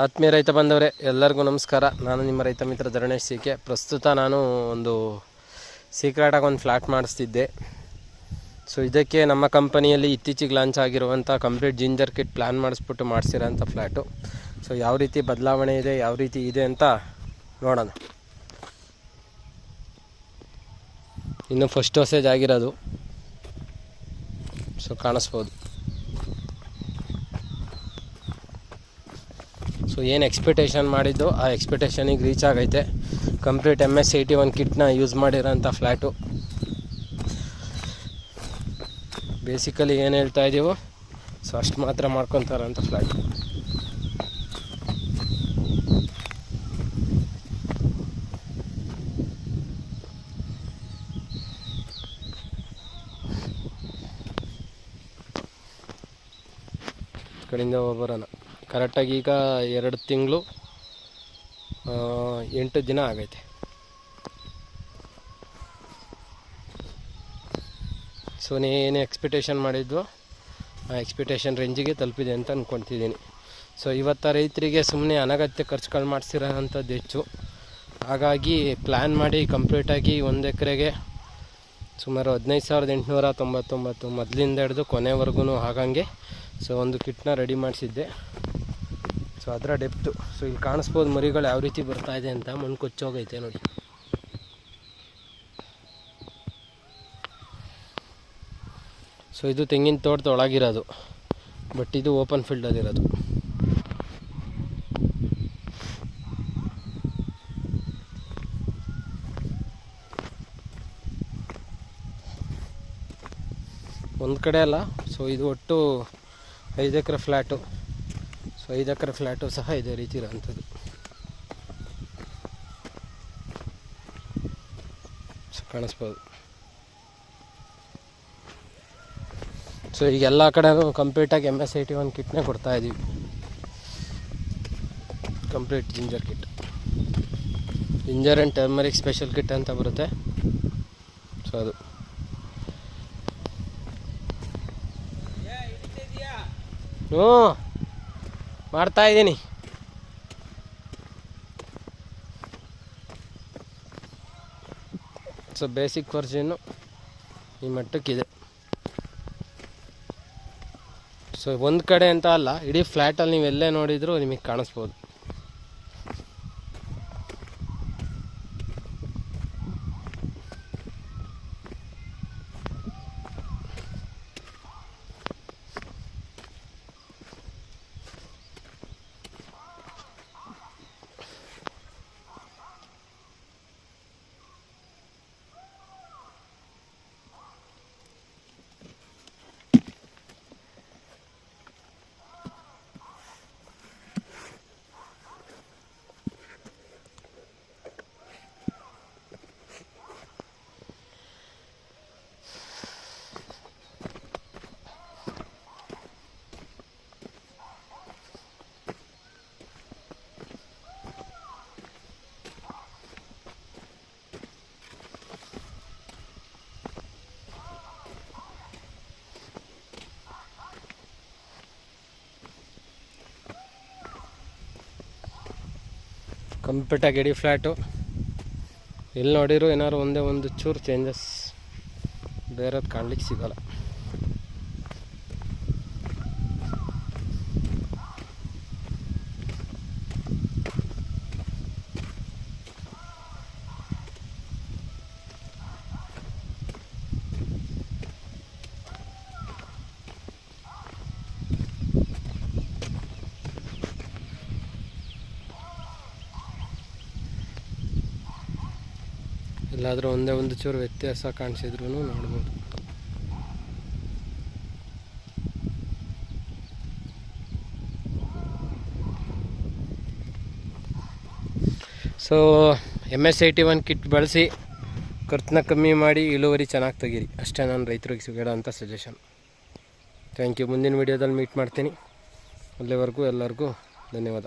ಆತ್ಮೀಯ ರೈತ ಬಂದವರೇ, ಎಲ್ಲರಿಗೂ ನಮಸ್ಕಾರ. ನಾನು ನಿಮ್ಮ ರೈತ ಮಿತ್ರ ಧರಣೇಶ್ ಸಿ ಕೆ. ಪ್ರಸ್ತುತ ನಾನು ಒಂದು ಸೀಕ್ರೆಟಾಗಿ ಒಂದು ಫ್ಲ್ಯಾಟ್ ಮಾಡಿಸ್ತಿದ್ದೆ. ಸೊ ಇದಕ್ಕೆ ನಮ್ಮ ಕಂಪನಿಯಲ್ಲಿ ಇತ್ತೀಚೆಗೆ ಲಾಂಚ್ ಆಗಿರುವಂಥ ಕಂಪ್ಲೀಟ್ ಜಿಂಜರ್ ಕಿಟ್ ಪ್ಲ್ಯಾನ್ ಮಾಡಿಸ್ಬಿಟ್ಟು ಮಾಡಿಸಿರೋಂಥ ಫ್ಲ್ಯಾಟು ಸೊ ಯಾವ ರೀತಿ ಬದಲಾವಣೆ ಇದೆ, ಯಾವ ರೀತಿ ಇದೆ ಅಂತ ನೋಡೋಣ. ಇನ್ನು ಫಸ್ಟ್ ಡೋಸೇಜ್ ಆಗಿರೋದು. ಸೊ ಕಾಣಿಸ್ಬೋದು. ಸೊ ಏನು ಎಕ್ಸ್ಪೆಕ್ಟೇಷನ್ ಮಾಡಿದ್ದು? ಆ ಎಕ್ಸ್ಪೆಕ್ಟೇಷನಿಗೆ ರೀಚ್ ಆಗೈತೆ. Complete M S eighty one ಕಿಟ್ನ use ಮಾಡಿರೋಂಥ ಫ್ಲ್ಯಾಟು ಬೇಸಿಕಲಿ ಏನು ಹೇಳ್ತಾ ಇದ್ದೀವೋ ಸೊ ಅಷ್ಟು ಮಾತ್ರ ಮಾಡ್ಕೊತಾರಂಥ ಫ್ಲ್ಯಾಟು ಕಡೆಯಿಂದ ಬರೋಣ ಕರೆಕ್ಟಾಗಿ ಈಗ ಎರಡು ತಿಂಗಳು ಎಂಟು ದಿನ ಆಗೈತೆ. ಸೊ ನೀನು ಎಕ್ಸ್ಪೆಕ್ಟೇಷನ್ ಮಾಡಿದ್ವು? ಆ ಎಕ್ಸ್ಪೆಕ್ಟೇಷನ್ ರೇಂಜಿಗೆ ತಲುಪಿದೆ ಅಂತ ಅಂದ್ಕೊತಿದ್ದೀನಿ ಸೊ ಇವತ್ತು ರೈತರಿಗೆ ಸುಮ್ಮನೆ ಅನಗತ್ಯ ಖರ್ಚುಗಳು ಮಾಡಿಸಿರೋ ಅಂಥದ್ದು ಹೆಚ್ಚು. ಹಾಗಾಗಿ ಪ್ಲ್ಯಾನ್ ಮಾಡಿ ಕಂಪ್ಲೀಟಾಗಿ ಒಂದು ಎಕರೆಗೆ ಸುಮಾರು ಹದಿನೈದು ಸಾವಿರದ ಎಂಟುನೂರ ತೊಂಬತ್ತೊಂಬತ್ತು ಮೊದಲಿಂದ ಹಿಡಿದು ಕೊನೆವರೆಗೂ ಆಗಂಗೆ ಸೊ ಒಂದು ಕಿಟ್ನ ರೆಡಿ ಮಾಡಿಸಿದ್ದೆ. ಸೊ ಅದರ ಡೆಪ್ತು ಸೊ ಇಲ್ಲಿ ಕಾಣಿಸ್ಬೋದು ಮರಿಗಳು ಯಾವ ರೀತಿ ಬರ್ತಾ ಇದೆ ಅಂತ. ಮಣ್ಣು ಕೊಚ್ಚೋಗೈತೆ ನೋಡಿ. ಸೊ ಇದು ತೆಂಗಿನ ತೋಟದ ಒಳಗಿರೋದು. ಬಟ್ ಇದು ಓಪನ್ ಫೀಲ್ಡಲ್ಲಿರೋದು ಒಂದು ಕಡೆ ಅಲ್ಲ. ಸೊ ಇದು ಒಟ್ಟು ಐದು ಎಕರೆ ಫ್ಲ್ಯಾಟು ಸೊ ಐದು ಎಕರೆ ಫ್ಲ್ಯಾಟು ಸಹ ಇದೇ ರೀತಿ ಇರೋಂಥದ್ದು ಸೊ ಕಾಣಿಸ್ಬೋದು. ಸೊ ಈಗ ಎಲ್ಲ ಕಡೆನೂ ಕಂಪ್ಲೀಟಾಗಿ M S I T one ಕಿಟ್ನೇ ಕೊಡ್ತಾ ಇದ್ದೀವಿ complete ginger kit ginger and turmeric special kit ಅಂತ ಬರುತ್ತೆ. ಸೊ ಅದು. ಹ್ಞೂ ಮಾಡ್ತಾ ಇದ್ದೀನಿ. ಸೊ ಬೇಸಿಕ್ ವರ್ಜನ್ನು ಈ ಮಟ್ಟಕ್ಕಿದೆ. ಸೊ ಒಂದು ಕಡೆ ಅಂತ ಅಲ್ಲ, ಇಡೀ ಫ್ಲ್ಯಾಟಲ್ಲಿ ನೀವು ಎಲ್ಲೇ ನೋಡಿದರೂ ನಿಮಗೆ ಕಾಣಿಸ್ಬೋದು. ಕಂಪ್ಲೀಟಾಗಿ ಇಡೀ ಫ್ಲ್ಯಾಟು ಎಲ್ಲಿ ನೋಡಿರೋ ಏನಾದ್ರು ಒಂದೇ ಒಂದು ಚೂರು ಚೇಂಜಸ್ ಬೇರೆದು ಕಾಣ್ಲಿಕ್ಕೆ ಸಿಗೋಲ್ಲ. ಎಲ್ಲಾದರೂ ಒಂದೇ ಒಂದು ಚೂರು ವ್ಯತ್ಯಾಸ ಕಾಣಿಸಿದ್ರು ನೋಡ್ಬೋದು. So M S I T one kit ಬಳಸಿ ಖರ್ಚನ್ನ ಕಮ್ಮಿ ಮಾಡಿ ಇಳುವರಿ ಚೆನ್ನಾಗಿ ತೆಗೀರಿ. ಅಷ್ಟೇ ನಾನು ರೈತರಿಗೆ ಸಿಗೋಣ ಅಂತ ಸಜೆಷನ್ ಥ್ಯಾಂಕ್ ಯು ಮುಂದಿನ ವೀಡಿಯೋದಲ್ಲಿ ಮೀಟ್ ಮಾಡ್ತೀನಿ. ಅಲ್ಲಿವರೆಗೂ ಎಲ್ಲರಿಗೂ ಧನ್ಯವಾದ.